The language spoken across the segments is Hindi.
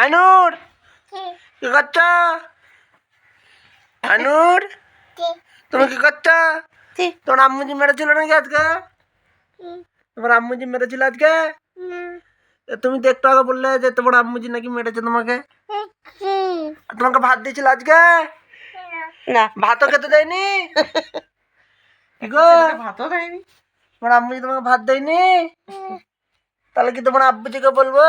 अनूर कत्ता अनूर तुम की कत्ता तो रामू जी मेरा चिल्ला नहीं आता क्या तुम रामू जी मेरा चिल्ला आता क्या तुम ही देख पाओगे बोल रहे थे तुम रामू जी ना कि मेरा चिल्ला तुम्हें क्या तुम का भात दे चिल्ला आता क्या ना भातो के तो देनी ठीक है भातो देनी तुम रामू जी तुम का भात देनी तालेकी तुम्हारा अब्बू जी का बोलवा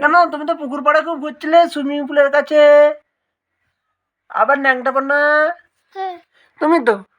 কেন তুমি তো পুকুর পাড়ে খুব ঘুরছিলে সুইমিং পুলের কাছে আবার ন্যাংটা পানা হ্যাঁ। তুমি তো